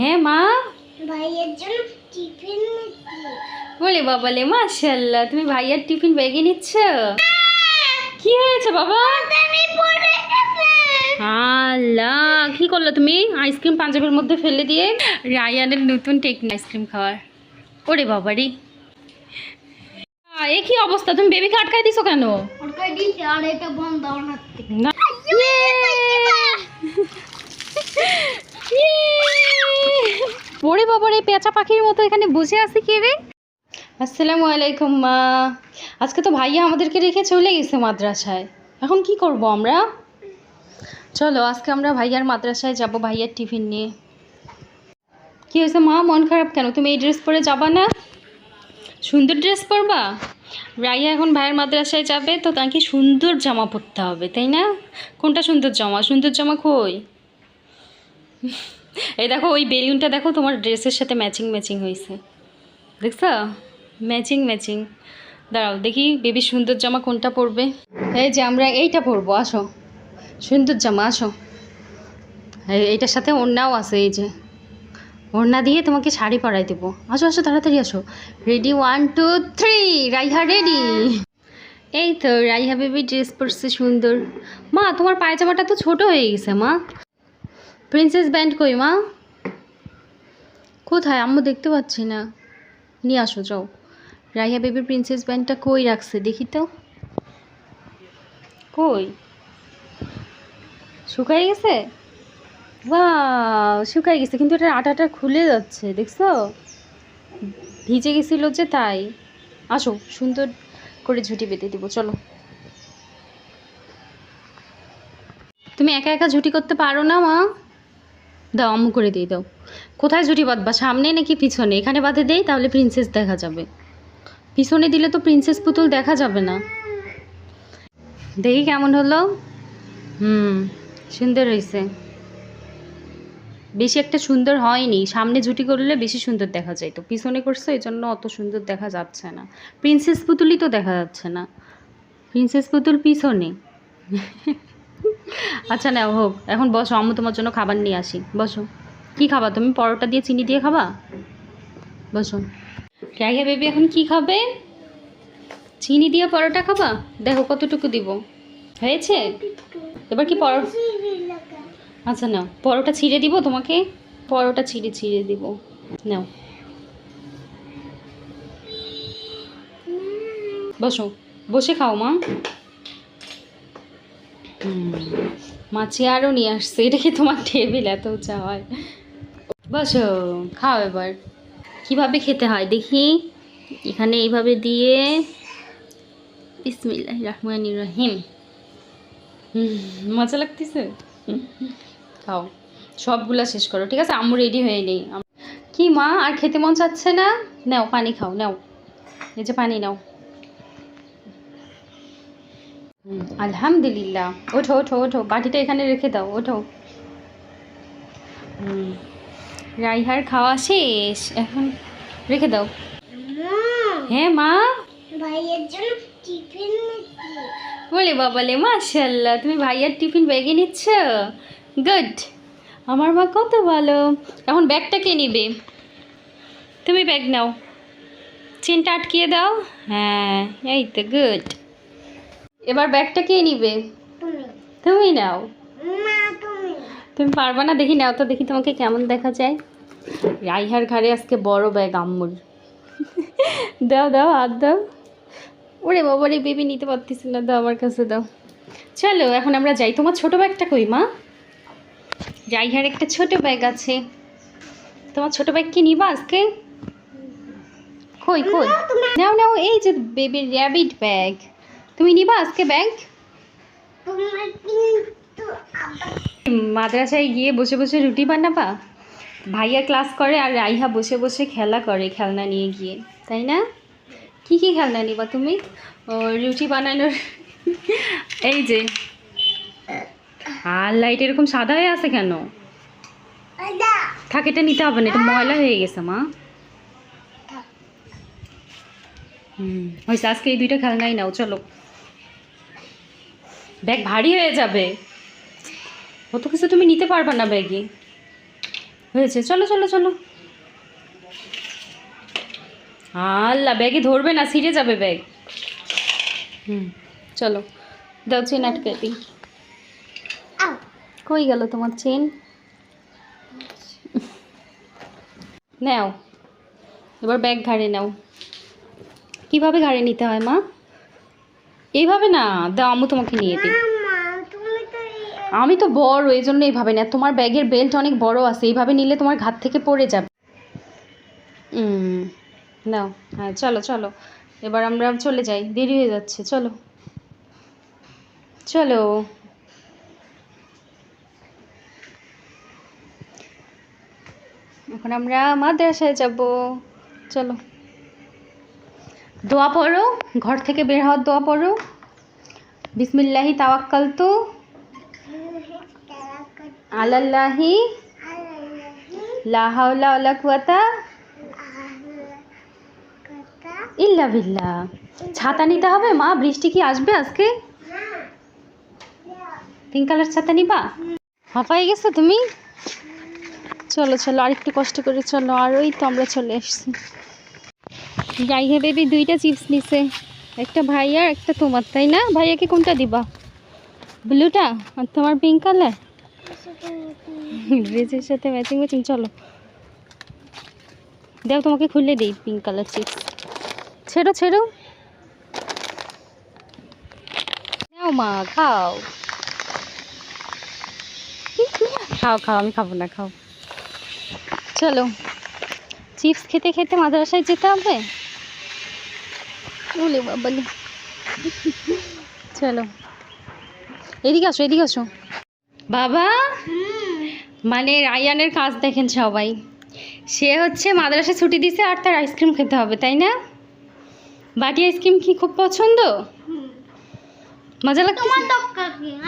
হ্যাঁ মা? ভাইয়ের জন্য টিফিন বলে বাবালে মাশাল্লাহ তুমি ভাইয়ার টিফিন ব্যাগে নিচ্ছ? কি হয়েছে বাবা? আল্লাহ কি করল তুমি? আইসক্রিম পাঞ্জাবের মধ্যে ফেলে দিয়ে রায়ানের নতুন টেকনিক আইসক্রিম খাওয়ার। ওরে বাবা রে। আ, এ কি অবস্থা? তুমি বেবিকে আটকাই দিছো কেন? ওটা দিছে আর এটা বন্ধ না। ওরে বাবা রে, পেঁচা পাখির মতো এখানে বসে আছে কে রে? আসসালামু আলাইকুম, মা। আজকে তো ভাইয়া আমাদেরকে রেখে চলে গেছে মাদ্রাসায়। এখন কি করব আমরা? চলো, আজকে আমরা ভাইয়ার মাদ্রাসায় যাব, ভাইয়ার টিফিন নিয়ে। কি হয়েছে, মা? মন খারাপ কেন? তুমি এই ড্রেস পরে যাবা না? সুন্দর ড্রেস পরবা? রাইয়া এখন ভাইয়ের মাদ্রাসায় যাবে, তো তাকে সুন্দর জামা পরতে হবে, তাই না? কোনটা সুন্দর জামা? সুন্দর জামা কই? এই দেখো, ওই বেলুনটা দেখো, তোমার ড্রেসের সাথে ম্যাচিং ম্যাচিং হয়েছে। দেখছ? ম্যাচিং ম্যাচিং দাঁড়াও, দেখি বেবি সুন্দর জামা কোনটা পরবে। এই যে আমরা এইটা পরবো, আসো। সুন্দর জামা, আসো। এইটার সাথে ওড়নাও আছে, এই যে। ওড়না দিয়ে তোমাকে শাড়ি পরাই দেবো। আসো আসো, তাড়াতাড়ি আসো। Ready one two three Raiha ready এই তো, রাইহা বেবি ড্রেস পরছে সুন্দর। মা, তোমার পায়জামাটা তো ছোট হয়ে গেছে, মা। প্রিন্সেস ব্যান্ড কই, মা? কোথায়? আম্মু দেখতে পাচ্ছি না। নিয়ে আসো, যাও। রাইহা বেবির প্রিন্সেস ব্যান্ডটা কই রাখছে? দেখি তো। কই? শুকাই গেছে? বা শুকাই গেছে, কিন্তু এটার আটাটা খুলে যাচ্ছে, দেখছ? ভিজে গেছিল যে তাই। আসো, সুন্দর করে ঝুটি বেঁধে দিব, চলো। তুমি একা একা ঝুটি করতে পারো না, মা? দাও, আম্মু করে দিয়ে দাও। কোথায় ঝুটি বাঁধবা? সামনে নাকি পিছনে? এখানে বাঁধে দেই, তাহলে প্রিন্সেস দেখা যাবে। পিছনে দিলে তো প্রিন্সেস পুতুল দেখা যাবে না। দেখি কেমন হলো। হুম, সুন্দর হয়েছে বেশি একটা সুন্দর হয়নি। সামনে জুটি করলে বেশি সুন্দর দেখা যায় তো। পিছনে করছে এই জন্য অত সুন্দর দেখা যাচ্ছে না। প্রিন্সেস পুতুলই তো দেখা যাচ্ছে না। প্রিন্সেস পুতুল পিছনে। আচ্ছা নাও হোক। এখন বসো, আম্মু তোমার জন্য খাবার নিয়ে আসি। বসো। কি খাবা? তুমি পরোটা দিয়ে চিনি দিয়ে খাবা? বসো। রাইয়া বেবি এখন কি খাবে? চিনি দিয়ে পরোটা খাবা? দেখো কতটুকু দিব। হয়েছে? এবার কি পরো আচ্ছা নাও। পরোটা ছিঁড়ে দিব তোমাকে? পরোটা ছিঁড়ে ছিঁড়ে দিব। নাও। বসো। বসে খাও, মা। মাছি আরও নিয়ে আসছে। এটা কি তোমার টেবিল এত উঁচা হয়? বসো খাও এবার। কীভাবে খেতে হয় দেখি? এখানে এইভাবে দিয়ে বিসমিল্লাহ রহমান রহিম। হুম, মজা লাগতেছে? খাও সবগুলা শেষ করো ঠিক আছে? আম্মু রেডি হয়ে নেই। কি মা আর খেতে মন চাচ্ছে না? নাও পানি খাও নাও। এই যে পানি নাও। আলহামদুলিল্লাহ। ওঠো ওঠো ওঠো বাটিটা এখানে রেখে দাও ওঠো। রাইহার খাওয়া শেষ এখন রেখে দাও। হ্যাঁ মা? ভাইয়ের জন্য টিফিন বলে বাবালে মাশাল্লাহ তুমি ভাইয়ার টিফিন ব্যাগে নিচ্ছ? গুড। আমার মা কত ভালো। এখন ব্যাগটা কে নিবে? তুমি ব্যাগ নাও। চেনটা আটকিয়ে দাও। হ্যাঁ এই তো গুড। এবার ব্যাগটা কে নিবে? তুমি। নাও। তুমি। পারবা না? দেখি নাও তো দেখি তোমাকে কেমন দেখা যায়। রাইহার ঘাড়ে আজকে বড় ব্যাগ আম্মুর। দাও দাও আর দাও। ওরে বাবারে বেবি নিতে পারতেছি না দাও আমার কাছে দাও। চলো এখন আমরা যাই। তোমার ছোট ব্যাগটা কই মা? রাইহার একটা ছোট ব্যাগ আছে। তোমার ছোট ব্যাগ কি নিবা আজকে? কই কই? নাও নাও এই যে বেবির র্যাবিট ব্যাগ তুমি নিবা আজকে আবার মাদ্রাসায় গিয়ে বসে বসে রুটি বানাবা? ভাইয়া ক্লাস করে আর রাইহা বসে বসে খেলা করে খেলনা নিয়ে গিয়ে, তাই না? কি কি খেলনা নিবা তুমি? ও, রুটি বানানোর, এই যে। আর লাইট এরকম সাদা হয়ে আছে কেন? থাক, এটা নিতে হবে না, এটা ময়লা হয়ে গেছে, মা। হুম, হয়েছে, আজকে এই দুইটা খেলনাই নাও, চলো। ব্যাগ ভারী হয়ে যাবে। অত কিছু তুমি নিতে পারবে না ব্যাগে। হয়েছে চলো চলো চলো। আল্লাহ ব্যাগে ধরবে না ছিঁড়ে যাবে ব্যাগ। হুম চলো। দাও চেন আটকে দিই। কই গেল তোমার চেন? নাও। এবার ব্যাগ ঘাড়ে নাও। কীভাবে ঘাড়ে নিতে হয় মা? এইভাবে না দাও আমি তোমাকে নিয়ে দিই। আমি তো বড় এই জন্য এইভাবে না। তোমার ব্যাগের বেল্ট অনেক বড় আছে এইভাবে নিলে তোমার ঘাত থেকে পড়ে যাবে। নাও হ্যাঁ চলো চলো। এবার আমরা চলে যাই দেরি হয়ে যাচ্ছে চলো। চলো। এখন আমরা মাদ্রাসায় যাব। চলো। দোয়া পড়ো, ঘর থেকে বের হওয়ার দোয়া পড়ো। বিসমিল্লাহি তাওয়াক্কাল তো আলাল্লাহি। লা হাওলা ওয়ালা কুওয়াতা। ইল্লা বিল্লাহ। ছাতা নিতে হবে, মা? বৃষ্টি কি আসবে আজকে? পিঙ্ক কালার ছাতা নিবা? হাঁপাই গেছো তুমি? চলো চলো, আরেকটু কষ্ট করে চলো আর ওই তো আমরা চলে এসছি। গাইহে বেবি, দুইটা চিপস নিছে। একটা ভাইয়ার একটা তোমার, তাই না? ভাইয়াকে কোনটা দিবা? ব্লুটা? আর তোমার পিঙ্ক কালার ড্রেসের সাথে ম্যাচিং ম্যাচিং চলো। দেখ তোমাকে খুলে দিই পিঙ্ক কালার চিপস ছেড়ো ছেড়ো। নাও মা, খাও। খাও খাও, আমি খাব না, খাও। চলো। চিপস খেতে খেতে মাদ্রাসায় যেতে হবে? বলে বাবালি চলো। এদিকে আসো এদিকে আসো। বাবা? মানে রায়ানের কাজ দেখেন সবাই। সে হচ্ছে মাদ্রাসা ছুটি দিছে আর তার আইসক্রিম খেতে হবে তাই না? বাটি আইসক্রিম কি খুব পছন্দ? মজা লাগছে তোমার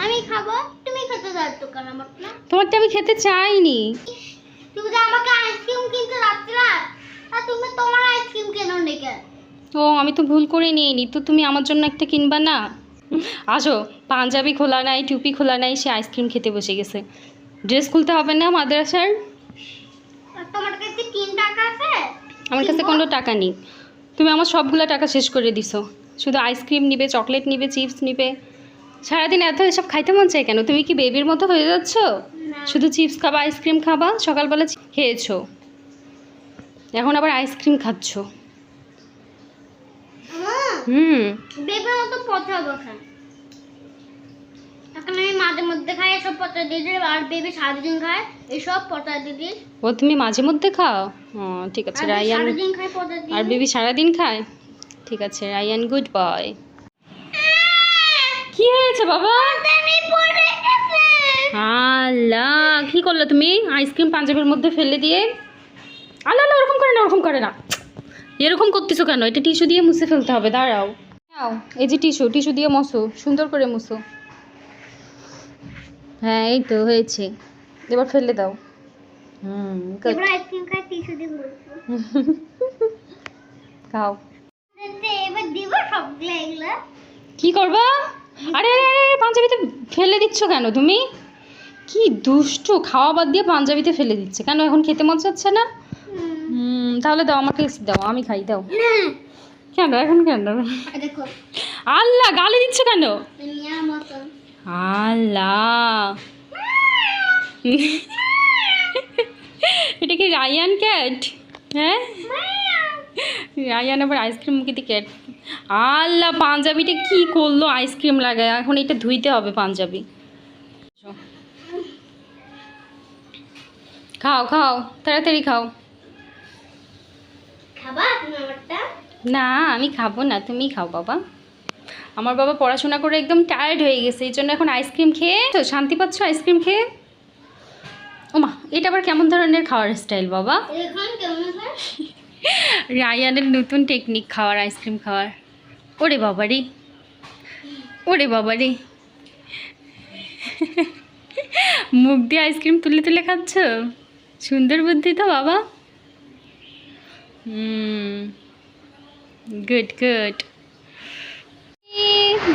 আমি খাব। তুমি খেতে আমার না। তোমারটা আমি খেতে চাইনি। তুমি যে আমাকে আইসক্রিম কিনতে যাচ্ছিলা? তা তুমি তোমার আইসক্রিম কেন ডেকে ও আমি তো ভুল করে নিইনি তো তুমি আমার জন্য একটা কিনবা না? আসো পাঞ্জাবি খোলা নাই টুপি খোলা নাই সে আইসক্রিম খেতে বসে গেছে। ড্রেস খুলতে হবে না মাদ্রাসার? আমার কাছে কোনো টাকা নেই। তুমি আমার সবগুলো টাকা শেষ করে দিছো। শুধু আইসক্রিম নিবে চকলেট নিবে চিপস নিবে। সারাদিন এত এসব খাইতে মন চাই কেন? তুমি কি বেবির মতো হয়ে যাচ্ছ? শুধু চিপস খাবা আইসক্রিম খাবা সকালবেলা খেয়েছো। এখন আবার আইসক্রিম খাচ্ছ। হুম। বেবের মতো পচা বসা এখন আমি মাঝে মধ্যে খাই এসব পচা দিয়ে দিই আর বেবি সারাদিন খায় এসব পচা দিয়ে দিই ও তুমি মাঝে মধ্যে খাও? ও ঠিক আছে রায়ান আর বেবি সারাদিন খায়? ঠিক আছে রায়ান গুড বয় কি হয়েছে বাবা? আল্লাহ কি করলে তুমি? আইসক্রিম পাঞ্জাবের মধ্যে ফেলে দিয়ে। আল্লাহ ওরকম করে না ওরকম করে না। এরকম করতেছো কেন? এটা টিস্যু দিয়ে মুছে ফেলতে হবে দাঁড়াও। নাও এই যে টিস্যু টিস্যু দিয়ে মশো সুন্দর করে মুছো হ্যাঁ এই তো হয়েছে। এবার ফেলে দাও। হুম খাও। কি করবা? আরে আরে আরে আরে, পাঞ্জাবিতে ফেলে দিচ্ছ কেন তুমি? কি দুষ্টু খাওয়া বাদ দিয়ে পাঞ্জাবিতে ফেলে দিচ্ছে। কেন এখন খেতে মন চাচ্ছে না? হুম তাহলে দাও আমাকে দাও আমি খাই দাও। কেন এখন কেন আল্লাহ গালি দিচ্ছ কেন? আল্লাহ। এটা কি রায়ান ক্যাট? হ্যাঁ? রায়ান আবার আইসক্রিম মুখে দিয়ে ক্যাট। আল্লাহ পাঞ্জাবিটা কি করল আইসক্রিম লাগায়? এখন এটা ধুইতে হবে পাঞ্জাবি। খাও খাও তাড়াতাড়ি খাও খাবা তুমি আমারটা না, আমি খাব না তুমি খাও বাবা। আমার বাবা পড়াশোনা করে একদম টায়ার্ড হয়ে গেছে, এই জন্য এখন আইসক্রিম খেয়ে, তো শান্তি পাচ্ছ আইসক্রিম খেয়ে? ওমা, এটা আবার কেমন ধরনের খাওয়ার স্টাইল বাবা? রায়ানের নতুন টেকনিক খাওয়ার আইসক্রিম খাওয়ার। ওরে বাবা রে। ওরে বাবা রে। মুখ দিয়ে আইসক্রিম তুলে তুলে খাচ্ছ? সুন্দর বুদ্ধি তো বাবা। হুম। গুড গুড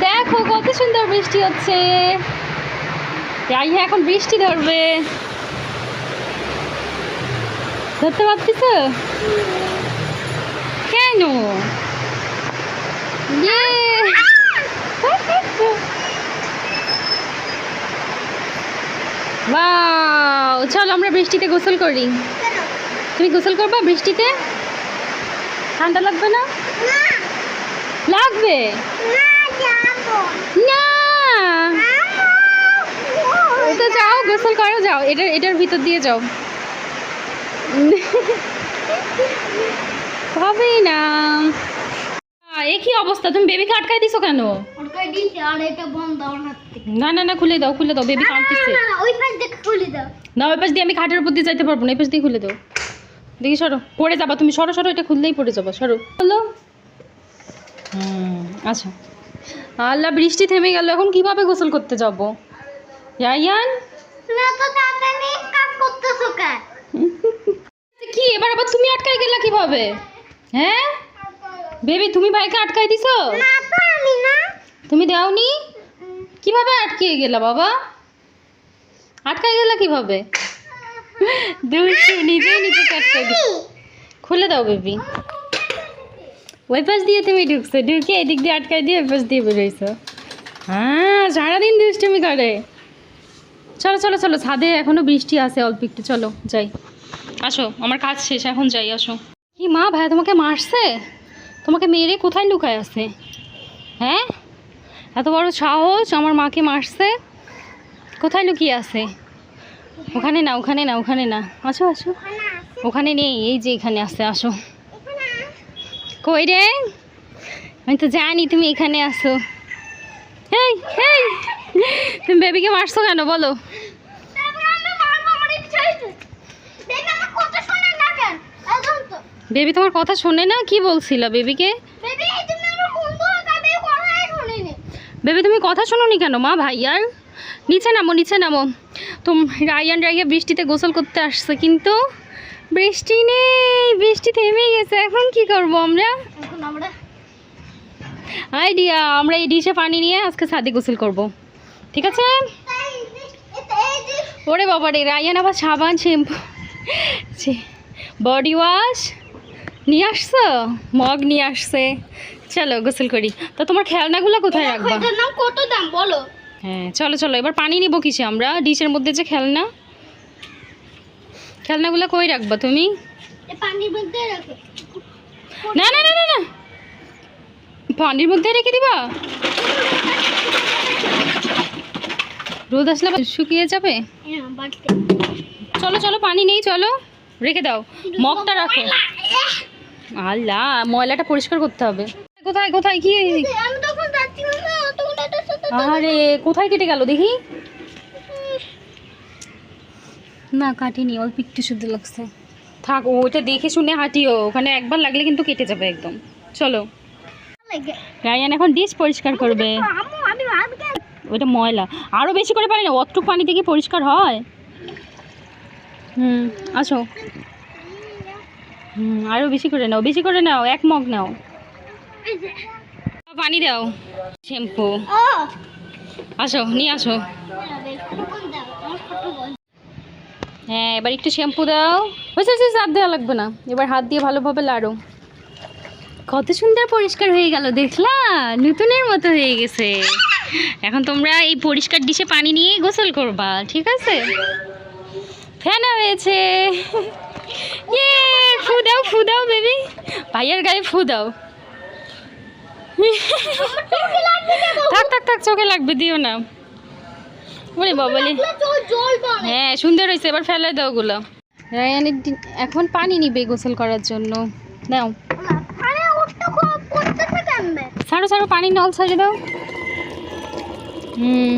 দেখো, কত সুন্দর বৃষ্টি হচ্ছে। যাই এখন বৃষ্টি ধরবে। ধরতে পারছিস কেন? ইয়ে। বাও চল আমরা বৃষ্টিতে গোসল করি। তুমি গোসল করবা বৃষ্টিতে? ঠান্ডা লাগবে না লাগবে না তো যাও গোসল করো যাও এটার এটার ভিতর দিয়ে যাও হবে না আহ, এ কি অবস্থা তুমি বেবিকে আটকাই দিছো কেন না না না খুলে দাও খুলে দাও বেবি কাঁদতেছে না, না, ওই পাশ দেখে খুলে দাও না ওই পাশ দিয়ে আমি খাটের উপর দিয়ে যাইতে পারব না এই পাশ দিয়ে খুলে দাও দেখি সরো পড়ে যাবা তুমি সরো সরো এটা খুললেই পড়ে যাবা সরো। হলো? আচ্ছা। আল্লাহ বৃষ্টি থেমে গেল এখন কীভাবে গোসল করতে যাব? কেন? কি এবার আবার তুমি আটকাই গেলা কীভাবে? হ্যাঁ? বেবি তুমি ভাইকে আটকাই দিছো? তুমি দাওনি? কীভাবে আটকে গেলা বাবা? আটকাই গেলা কীভাবে? দুষ্টু নিজে খুলে দাও বেবি ওই পাশ দিয়ে তুমি ঢুকছো ঢুকে এদিক দিয়ে আটকাই দিয়ে ওই পাশ দিয়ে বেরোইছো হ্যাঁ সারাদিন দুষ্টুমি করে। চলো চলো চলো ছাদে এখনও বৃষ্টি আছে অল্প একটু চলো যাই। আসো আমার কাজ শেষ এখন যাই আসো। কি মা ভাই তোমাকে মারছে? তোমাকে মেরে কোথায় লুকায় আছে? হ্যাঁ? এত বড় সাহস আমার মাকে মারছে? কোথায় লুকিয়ে আছে? ওখানে না ওখানে না ওখানে না। আসো আসো। ওখানে নেই, এই যে এখানে আছে আসো। কই রে? আমি তো জানি তুমি এখানে আসো। হেই তুমি বেবিকে মারছো কেন, বলো। বেবি তোমার কথা শোনে না? কি বলছিল বেবিকে? বেবি, তুমি কথা শোনোনি কেন, মা ভাইয়ার নিচে নামো নিচে নামো। তুম রায়ান রাইয়া বৃষ্টিতে গোসল করতে আসছে কিন্তু বৃষ্টি নেই বৃষ্টি থেমে গেছে এখন কি করব আমরা? এখন আমরা আইডিয়া আমরা এই ডিশে পানি নিয়ে আজকে ছাদে গোসল করব। ঠিক আছে? ওরে বাবা রে রায়ান আবার সাবান শ্যাম্পু বডি ওয়াশ নিয়ে আসছো? মগ নিয়ে আসছে। চলো গোসল করি। তো তোমার খেলনাগুলো কোথায় রাখবা? কত দাম বলো? হ্যাঁ চলো চলো এবার পানি নিব কিসে? আমরা ডিশের মধ্যে যে খেলনা। খেলনাগুলো কই রাখবা তুমি? না না না না না। পানির মধ্যে রেখে দিবা? রোদ আসলে শুকিয়ে যাবে? হ্যাঁ চলো চলো পানি নেই চলো রেখে দাও। মগটা রাখো। আল্লাহ ময়লাটা পরিষ্কার করতে হবে। কোথায় কোথায় কি? আরে কোথায় কেটে গেল দেখি? না কাটিনি অল্প একটু শুদ্ধ লাগছে। থাক ও ওইটা দেখে শুনে হাঁটিও ওখানে একবার লাগলে কিন্তু কেটে যাবে একদম। চলো। রায়ান এখন ডিশ পরিষ্কার করবে। ওইটা ময়লা। আরও বেশি করে পারি না অতটুক পানি থেকে পরিষ্কার হয়? হুম আসো। হুম আরও বেশি করে নাও বেশি করে নাও এক মগ নাও। পানি দাও। শ্যাম্পু। আসো নিয়ে আসো। হ্যাঁ এবার একটু শ্যাম্পু দাও। হয়েছে হয়েছে, হাত দেওয়া লাগবে না। এবার হাত দিয়ে ভালোভাবে লাড়ো। কত সুন্দর পরিষ্কার হয়ে গেল দেখলা? নতুনের মতো হয়ে গেছে। এখন তোমরা এই পরিষ্কার ডিশে পানি নিয়ে গোসল করবা ঠিক আছে? ফেনা হয়েছে। ইয়ে ফু দাও ফু দাও বেবি। ভাইয়ের গায়ে ফু দাও। থাক থাক থাক, চোখে লাগবে, দিও না। ওরে বাবালি হ্যাঁ সুন্দর হয়েছে, এবার ফেলে দাও ওগুলো। রায়ানের এখন পানি নিবে গোসল করার জন্য। কেমনে ছাড়ো ছাড়ো পানি নল ছাড়ে দাও। হুম।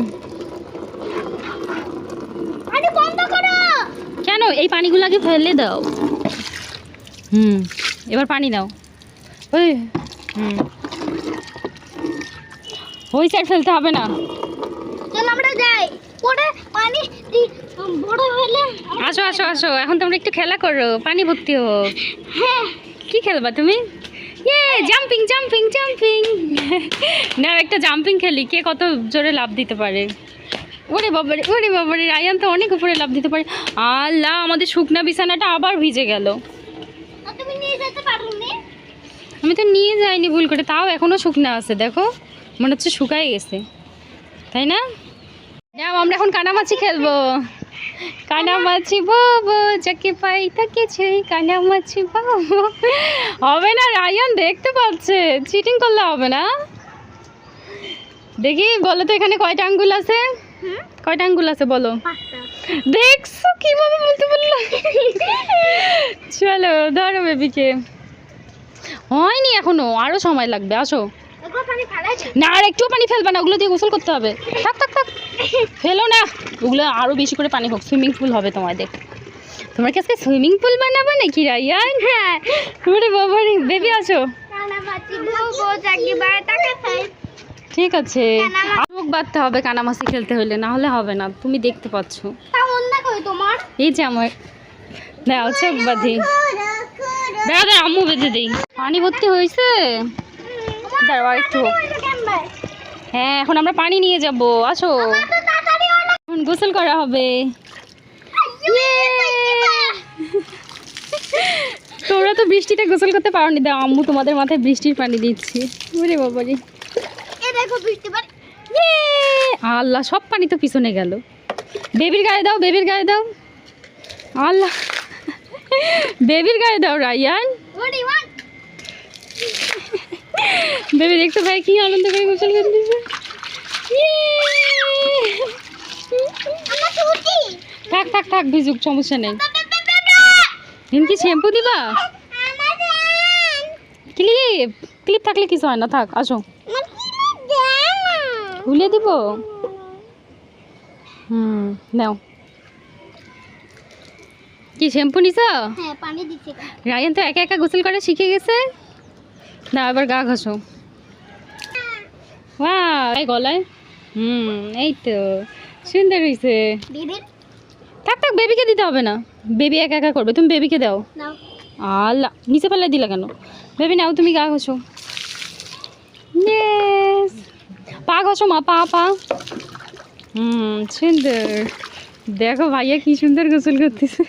কেন? এই পানিগুলো আগে ফেলে দাও। হুম, এবার পানি দাও। ওই, হুম। ওই সাইড ফেলতে হবে না। চল আমরা যাই। পরে পানি বড় হলে আসো আসো আসো। এখন তোমরা একটু খেলা করো পানি ভর্তি হোক হ্যাঁ। কি খেলবা তুমি? ইয়ে জাম্পিং জাম্পিং জাম্পিং না একটা জাম্পিং খেলি কে কত জোরে লাভ দিতে পারে। ওরে বাবারে ওরে বাবারে রায়ান তো অনেক উপরে লাভ দিতে পারে। আল্লাহ আমাদের শুকনা বিছানাটা আবার ভিজে গেল। তুমি নিয়ে যেতে পারোনি? আমি তো নিয়ে যাইনি ভুল করে তাও এখনও শুকনা আছে দেখো। মনে হচ্ছে শুকাই গেছে। তাই না? আমরা এখন কানামাছি খেলব। কানামাছি বাবু, যাকে পাই তাকে ছুঁই কানামাছি বাবু। হবে না, রায়ান, দেখতে পাচ্ছে। চিটিং করলে হবে না? দেখি, বলো তো এখানে কয়টা আঙ্গুল আছে? কয়টা আঙ্গুল আছে বলো? দেখছ, কীভাবে বলতে বলল চলো, ধরো বেবিকে হয়নি এখনও, আরও সময় লাগবে, আসো। না আর একটু পানি ফেলবে না ওগুলো দিয়ে গোসল করতে হবে। থাক থাক থাক। ফেলো না। ওগুলো আরও বেশি করে পানি হোক। সুইমিং পুল হবে তোমাদের। তোমার কি আজকে সুইমিং পুল বানাবে নাকি রাইয়ান হ্যাঁ। ওরে বাবা ছুঁই ঠিক আছে। চোখ বাঁধতে হবে কানামাসি খেলতে হলে না হলে হবে না। তুমি দেখতে পাচ্ছ। এই যে আমার। দাও চোখ বাঁধি। দাঁড়া আম্মু বেঁধে দিই। পানি ভর্তি হয়েছে? দাঁড়াও একটু। হ্যাঁ এখন আমরা পানি নিয়ে যাব। আসো এখন গোসল করা হবে। তোমরা তো বৃষ্টিতে গোসল করতে পারোনি। দাও আম্মু তোমাদের মাথায় বৃষ্টির পানি দিচ্ছি। বাবারে। বৃষ্টি পানি। ইয়ে! আল্লাহ সব পানি তো পিছনে গেল। বেবির গায়ে দাও বেবির গায়ে দাও। আল্লাহ। বেবির গায়ে দাও রায়ান। বেবি দেখতে ভাই কি আনন্দ করে গোসল করতেছে থাক থাক থাক ভিজুক সমস্যা নেই। হিম কি শ্যাম্পু দিবা? ক্লিপ ক্লিপ থাকলে কিছু হয় না থাক আসো। কি দিব? হুম নাও। কি শ্যাম্পু নিছো? হ্যাঁ রায়ান তো একা একা গোসল করা শিখে গেছে? না এবার গা ঘষো। এই গলায়? হুম এই তো। সুন্দর হয়েছে থাক থাক বেবিকে দিতে হবে না। বেবি একা একা করবে তুমি বেবিকে দাও। আল্লাহ নিচে ফেলে দিলা কেন? বেবি নাও তুমি গা ঘষো. পা ঘষো মা পা পা। হুম সুন্দর। দেখো ভাইয়া কি সুন্দর গোসল করতেছে।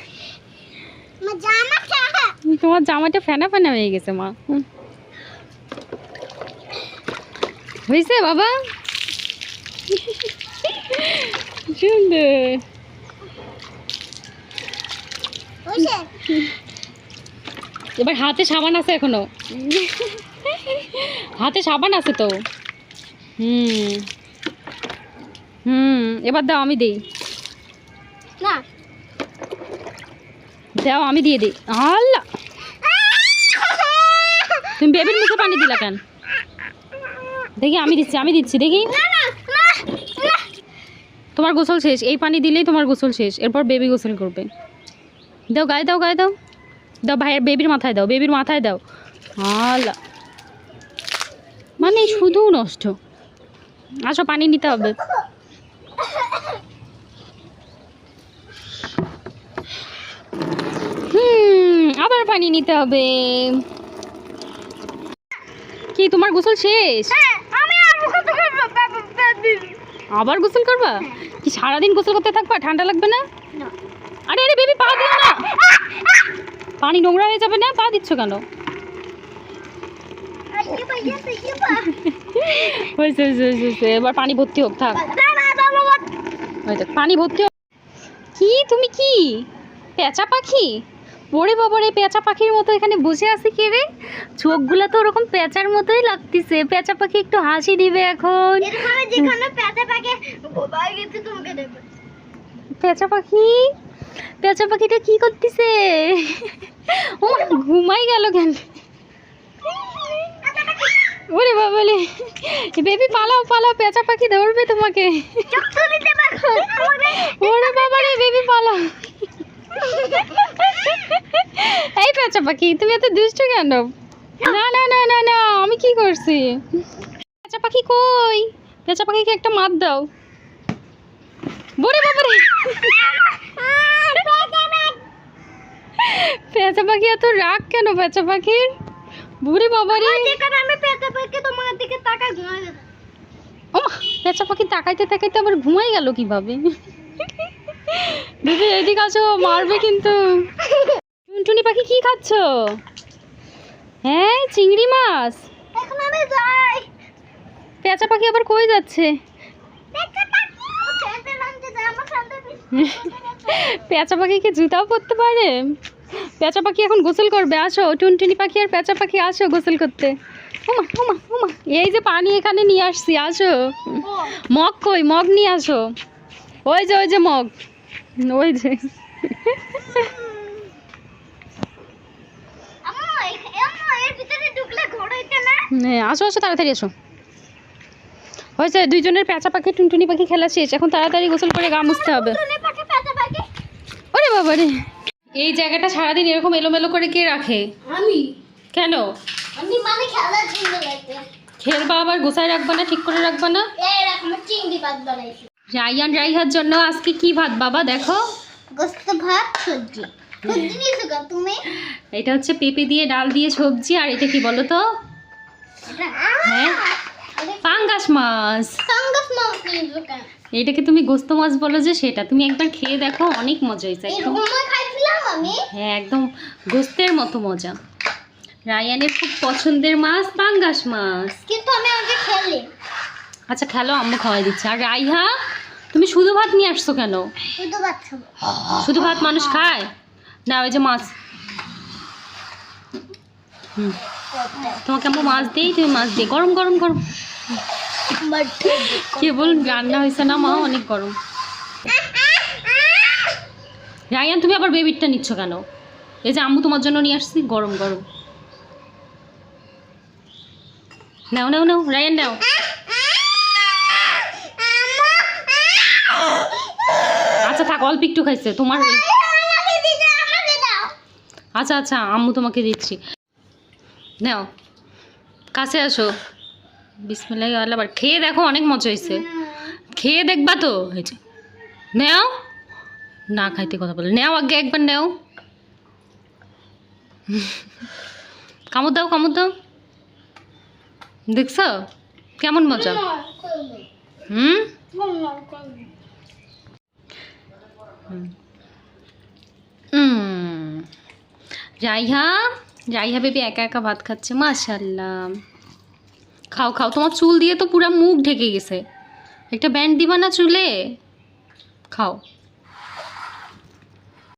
তোমার জামাটা ফেনা ফেনা হয়ে গেছে মা। হুম। হয়েছে বাবা? সুন্দর। এবার হাতে সাবান আছে এখনও। হাতে সাবান আছে তো। হুম। হুম এবার দাও আমি দিই। না। দাও আমি দিয়ে দিই। আল্লাহ! তুমি বেবির মুখে পানি দিলা কেন? দেখি আমি দিচ্ছি আমি দিচ্ছি দেখি। তোমার গোসল শেষ এই পানি দিলেই তোমার গোসল শেষ এরপর বেবি গোসল করবে। দাও গায়ে দাও গায়ে দাও। দাও ভাইয়ের বেবির মাথায় দাও বেবির মাথায় দাও। আল্লাহ। মানে শুধু নষ্ট। আসো পানি নিতে হবে। হুম আবার পানি নিতে হবে। কি তোমার গোসল শেষ হ্যাঁ, আমি আর মুখ থেকে আবার গোসল করবা? কি সারাদিন গোসল করতে থাকবা? ঠান্ডা লাগবে না? আরে আরে বেবি পা দিও না। পানি নোংরা হয়ে যাবে না? পা দিচ্ছ কেন? হয়েছে হয়েছে হয়েছে, হয়েছে। এবার পানি ভর্তি হোক থাক। না না বাবা ওই দেখ, পানি ভর্তি হোক। কি? তুমি কি? পেঁচা পাখি? ওরে বাবারে পেঁচা পাখির মতো এখানে বসে আছে কে রে? চোখগুলো তো ওরকম পেঁচার মতোই লাগতেছে। পেঁচা পাখি একটু হাসি দিবে এখন। পেঁচা পাখি পেঁচা পাখিটা কি করতেছে? ও ঘুমাই গেল কেন? ওরে বাবালে বেবি পালাও পালাও পেঁচা পাখি ধরবে তোমাকে। ওরে বাবা রে বেবি পালাও। এই পেঁচা পাখি তুমি এত দুষ্ট কেন? না না না না না আমি কি করছি? পেঁচা পাখি কই? পেঁচা পাখিকে একটা মাত দাও। বরে বাবারে! পেঁচা পাখি এত রাগ কেন পেঁচা পাখির? বুড়ি বাবারে! যেখানে আমি পেতে পাকে তোমার দিকে তাকাই ঘুমাই পেঁচা পাখি তাকাইতে তাকাইতে আবার ঘুমাই গেল কীভাবে? দিদি এদিকে আসো মারবে কিন্তু। টুনটুনি পাখি কি খাচ্ছ? হ্যাঁ চিংড়ি মাছ। এখন আমি যাই। পেঁচা পাখি আবার কই যাচ্ছে? পেঁচা পাখি! কি জুতাও পরতে পারে? পেঁচা পাখি এখন গোসল করবে আসো। টুনটুনি পাখি আর পেঁচা পাখি আসো গোসল করতে। ওমা ওমা ওমা এই যে পানি এখানে নিয়ে আসছি আসো। মগ কই? মগ নিয়ে আসো। ওই যে ওই যে মগ। ওই যে। হ্যাঁ, আসো আসো তাড়াতাড়ি আসো। হয়েছে দুইজনের পেঁচা পাখি টুনটুনি পাখি খেলা শেষ এখন তাড়াতাড়ি গোসল করে গা মুছতে হবে। টুনি পাখি পেঁচা পাখি ওরে বাবা রে। এই জায়গাটা সারাদিন এরকম এলোমেলো করে কে রাখে? আমি। কেন? আমি মানে খেলবা আবার গোছায় রাখবা না ঠিক করে রাখবা না? চিংড়ি ভাত বানাইছি। রাইয়ান রাইহার জন্য আজকে কি ভাত বাবা? দেখো। গোস্ত ভাত সবজি। তুমি? এটা হচ্ছে পেঁপে দিয়ে ডাল দিয়ে সবজি আর এটা কি বলো তো? হ্যাঁ? পাঙ্গাস মাছ। সাঙ্গাস মাছ এটাকে তুমি গোস্ত মাছ বলো যে সেটা। তুমি একবার খেয়ে দেখো অনেক মজা হয়েছে একদম। হ্যাঁ একদম গোস্তের মতো মজা। রায়ানের খুব পছন্দের মাছ পাঙ্গাস মাছ। কিন্তু আমি আগে খেলি। আচ্ছা খেলো আম্মু খাওয়াই দিচ্ছে। আর রাইহা? তুমি শুধু ভাত নিয়ে আসছো কেন? শুধু ভাত মানুষ খায়? না ওই যে মাছ। হুম। তোমাকে আম্মু মাছ দিই তুমি মাছ দিয়ে গরম গরম গরম। কে কেবল রান্না হয়েছে না মা অনেক গরম। রায়ান তুমি আবার বেবিরটা নিচ্ছ কেন? এই যে আম্মু তোমার জন্য নিয়ে আসছি গরম গরম। নাও নাও নাও রায়ান নাও আচ্ছা থাক অল্প একটু খাইছে তোমার আচ্ছা আচ্ছা আম্মু তোমাকে দিচ্ছি। নাও কাছে আসো। বিসমিল্লাহ আল্লাহ খেয়ে দেখো অনেক মজা হয়েছে। খেয়ে দেখবা তো? হয়েছে নেও। না খাইতে কথা বলে। নেও আগে একবার নেও। কামড় দাও কামড় দাও। দেখছ? কেমন মজা? হুম? যাইহা রাইহা বেবি একা একা ভাত খাচ্ছে মাশাল্লাহ খাও খাও। তোমার চুল দিয়ে তো পুরো মুখ ঢেকে গেছে। একটা ব্যান্ড দিবা না চুলে। খাও।